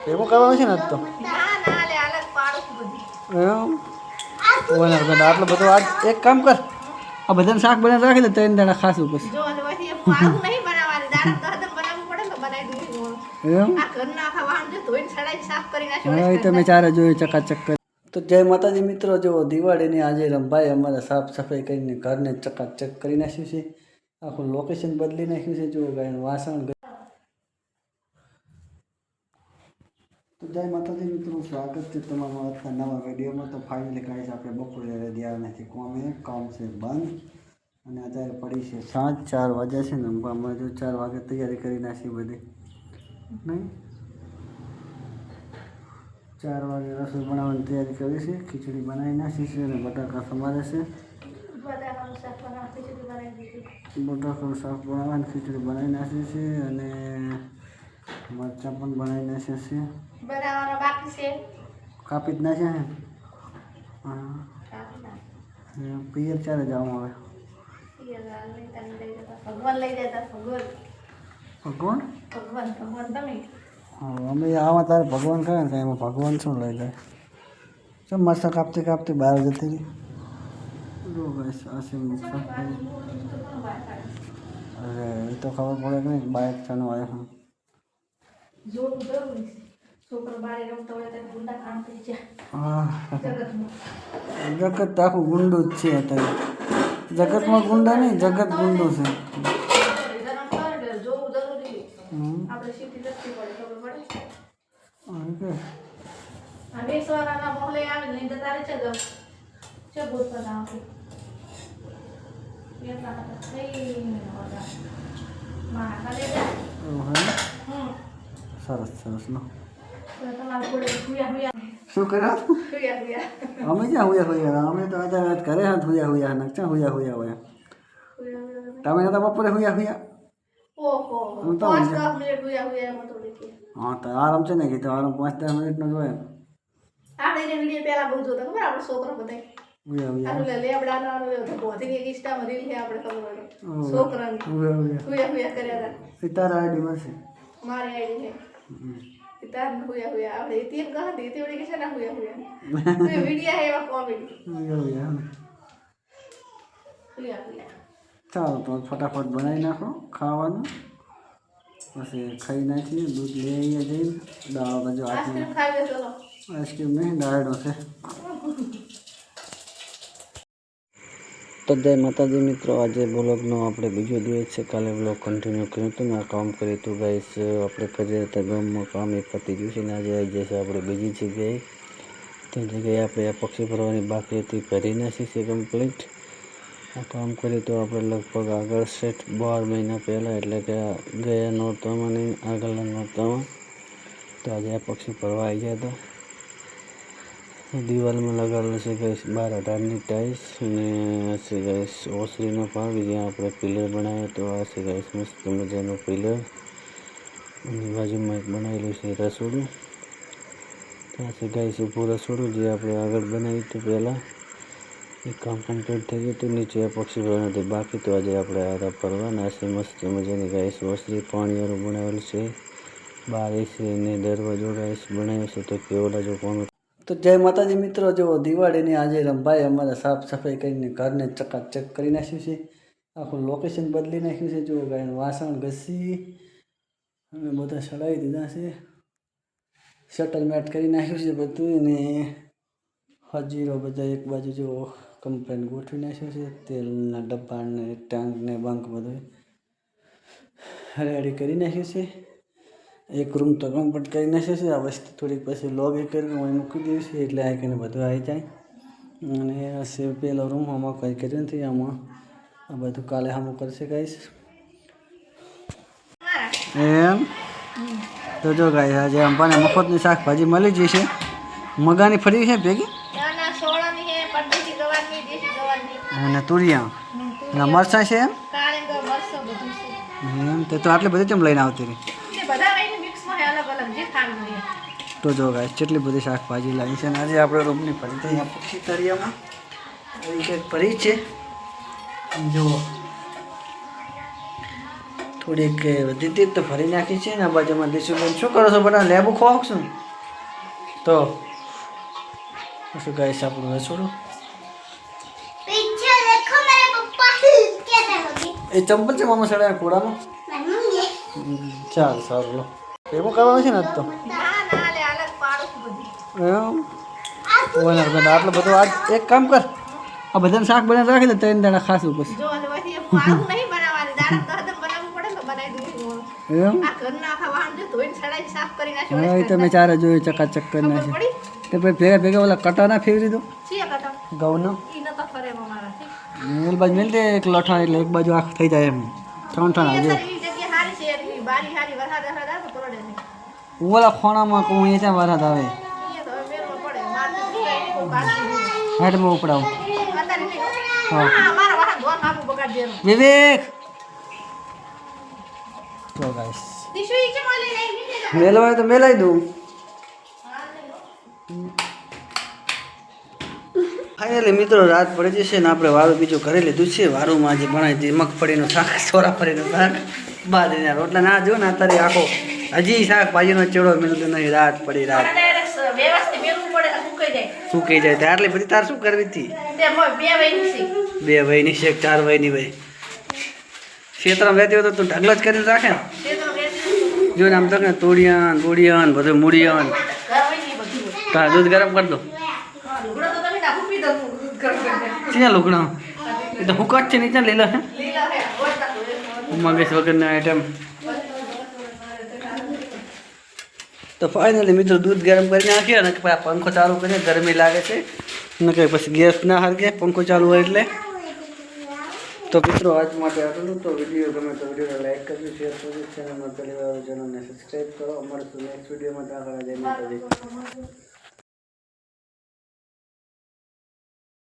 એવું કરવાનું છે ને આજ તો? ઓનર બેન આટલું બધું આજ એક કામ કર. આ બધાને શાક બનાવી રાખી દે ત્રણ દાડા ખાશું પછી તમે ચારે જોયું ચકાચક તો જય માતાજી મિત્રો જો દિવાળીની આજે રંભાઈ અમારે સાફ સફાઈ કરીને ઘરને ચકાચક કરી નાખ્યું છે. આખું લોકેશન બદલી નાખ્યું છે જો વાસણ તો જય માતાજી મિત્રો સ્વાગત છે તમારા આજના નવા વિડીયોમાં. તો ફાઇનલી કાંઈ છે આપણે બપોરે ધ્યાન નથી કોમે કામ છે બંધ. અને અત્યારે પડી છે સાંજ ચાર વાગ્યા છે ને અમે જો ચાર વાગે તૈયારી કરી નાખી બધી. નહીં? ચાર વાગે રસોઈ બનાવવાની તૈયારી કરી છે ખીચડી બનાવી નાખી છે અને બટાકા સમારે છે. બટાકાનું શાક બનાવવાની ખીચડી બનાવી નાખી છે અને મરચાં પણ બનાવી નાખ્યા છે. બનાવવાનો બાકી છે. કાપી જ નાખ્યા છે? પિયર ચારે જવાનું હવે? ભગવાન લઈ જતા ભગવાન. ભગવાન? ભગવાન ભગવાન તમે. હા અમે આવા તારે ભગવાન કહે ને એમાં ભગવાન શું લઈ જાય ચમ મસ્ત કાપતી કાપતી બહાર જતી રહી? અરે એ તો ખબર પડે કે નહીં બાઇક ચાલુ આવ્યો જોવું જરૂરી છે છોકરો બારે રમતો હોય ત્યારે ગુંડા કામ થઈ જાય જગતમાં જગત આખું ગુંડું જ છે અત્યારે જગતમાં ગુંડા નહીં જગત ગુંડું છે. આપણે સીટી પડે ખબર પડે આવે રહે છે ભૂત મારા કાલે? હમ સરસ સરસ લો તો તમારે જોડે હુયા હુયા શું કર્યા હુયા હુયા અમે ક્યાં હુયા હુયા અમે તો અત્યારે ઘરે હાથ હુયા હુયા ને ક્યાં હુયા હુયા હોય હુયા હુયા તમે નતા બપોરે હુયા હુયા ઓહો હું તો પાંચ ઊંઘ્યા. દસ મિનિટ હુયા હુયા એમાં થોડી કે હા તો આરામ છે ને કીધું આરામ પાંચ દસ મિનિટનો જ હોય ને આપણે એને વીડિયો પહેલા બહુ જોતા ખબર આપણે છોકરો બધા હુયા ચાલો તો ફટાફટ બનાવી નાખો ખાવાનું. પછી ખાઈ નાખીએ દૂધ લઈ આવીએ જઈને. દાળ બાજુ આઈસ્ક્રીમ નહીં દાળનો છે. તો માતાજી મિત્રો, આજે બ્લોગનો આપણે બીજો દિવસ છે. કાલે બ્લોગ કન્ટિન્યુ કર્યું હતું ને આ કામ કર્યું હતું ગાઈસ, આપણે કરીએ હતા ગામમાં કામ એક પતી ગયું છે ને આજે આવી જશે આપણે બીજી જગ્યાએ. તે જગ્યાએ આપણે આ પક્ષી ભરવાની બાકી હતી ભરી નાખી છે કમ્પ્લીટ આ કામ કર્યું તો આપણે લગભગ આગળ સેટ બાર મહિના પહેલાં, એટલે કે ગયા નોરતામાં નહીં, આગળના નોરતામાં. તો આજે આ પક્ષી ભરવા આવી ગયા હતા. દિવાલમાં લગાવેલો છે ગેસ બાર અઢારની ટાઈલ્સ અને છે ગેસ ઓસરીનો ભાગ. જ્યાં આપણે પિલર બનાવ્યો તો આ છે ગેસ મસ્ત મજાનો પિલર. અને બાજુમાં એક બનાવેલું છે રસોડું. તો આ છે ગેસ ઊભું રસોડું જે આપણે આગળ બનાવ્યું હતું પહેલાં. એ કામ કમ્પ્લીટ થઈ ગયું હતું, નીચે પક્ષી ભરવાનું નથી બાકી તો આજે આપણે આ ફરવાના છે. મસ્ત મજાની ગેસ ઓસરી, પાણીવાળું બનાવેલું છે. બાર એસી અને દરવાજો ગેસ બનાવ્યો છે. તો કેવો લાગ્યો કોણ તો જય માતાજી મિત્રો, જો દિવાળીની આજે રંભાઈ અમારે સાફ સફાઈ કરીને ઘરને ચકાચક કરી નાખ્યું છે. આખું લોકેશન બદલી નાખ્યું છે. જો ગાય વાસણ ઘસી અને બધા સડાવી દીધા છે. સેટલમેન્ટ કરી નાખ્યું છે બધું ને હજીરો બધા એક બાજુ જો કમ્પ્લેન ગોઠવી નાખ્યું છે. તેલના ડબ્બાને, ટાંકને, બંક બધું રેડી કરી નાખ્યું છે. એક રૂમ તો કમ્પ્લીટ કરી નાખ્યો છે આ વસ્તુ થોડીક પછી લોગ એ કરીને હું મૂકી દઈશ. એટલે આ કરીને બધું આવી જાય. અને હશે પહેલો પેલો રૂમ આમાં કંઈ કર્યું નથી. આમાં આ બધું કાલે સામું કરશે ગાઈશ એમ? તો જો ગાઈ આજે અંબાને મફતની શાકભાજી મળી જશે મગાની ફરી છે ભેગી? અને તુરિયા. મરસા છે એમ? છે. એમ તો આટલી બધી કેમ લઈને આવતી રહી તે બધા લઈને મિક્સમાં હે અલગ અલગ જે ખાવું હોય તો જો ગાય કેટલી બધી શાકભાજી લાવી છે અને આજે આપણે રોપની ફરી અહીંયા પછી તળિયામાં આવી કંઈક ફરી છે. જો થોડીક વધી હતી તો ફરી નાખી છે ને આ બાજુમાં લીસુબેન શું કરો છો? બધા લેબુ ખોવાક છું તો શું ગાય છે આપણું રસોડું એ ચંપલ છે મામા સાડા કોડામાં ચાલ સારું લો. એવું કરવાનું છે ને આજ તો ના ના એમ આટલું બધું આજ એક કામ કર. આ બધાને શાક બનાવી રાખી દે ત્રણ દાડા ખાશું પછી. તો તો. એમ? આ ઘરના આખા વાહન જો ધોઈને સડાઈને સાફ કરી નાખ્યો હા એ તો મેં ચારે જોયું ચકાચક કરી નાખી તે પછી ભેગા ભેગા ઓલા કટાના ફેરવી દીધો ઘઉંનો? મેલ બાજુ મેલ દે એક લઠા એટલે એક બાજુ આખ થઈ જાય એમ. ત્રણ ત્રણ આવે તો ઓલા ખોણામાં કહું એ ત્યાં વરાત આવે. હેડમાં ઉપડાવ. વિવેક! તો ગાઈસ. મેલવાય તો મેલાઈ દઉં. ફાઇનલી મિત્રો, રાત પડી જશે ને આપણે વારું બીજું કરી લીધું છે. વારુંમાં જે બનાવી મગફળીનું શાક, સોરાફળીનું શાક, બાજરીના રોટલા. ના, જો ને અત્યારે આખો હજી શાકભાજીનો ચેડો મિલતો નહીં રાત પડી રાત. સુકાઈ જાય? ત્યારે બધી તાર શું કરવી હતી? બે વયની ની શેખ ચાર શેક ચાર ભાઈ વય. ક્ષેત્રમાં વહેતી હોય તો તું ઢગલો જ કરીને રાખે. ને જો ને આમ તો કે તોડિયાન બોડિયાન બધું મૂડિયાન. તાર દૂધ ગરમ કરી દો. લુગડો ના. ક્યાં લુકડા એ તો હુકાત છે નીચે લીલા તો મગજ વગરની આઈટમ તો ફાઇનલી મિત્રો દૂધ ગરમ કરી નાખ્યો અને પછી પંખો ચાલુ કરીને ગરમી લાગે છે. ને કંઈ પછી ગેસ ના હરગે, પંખો ચાલુ હોય એટલે. તો મિત્રો આજ માટે આટલું તો વીડિયો ગમે તો વિડીયોને લાઈક કરજો શેર કરજો ચેનલમાં પહેલી વાર ચેનલને સબસ્ક્રાઈબ કરો. અમારે નેક્સ્ટ વિડીયોમાં ત્યાં માતાજી.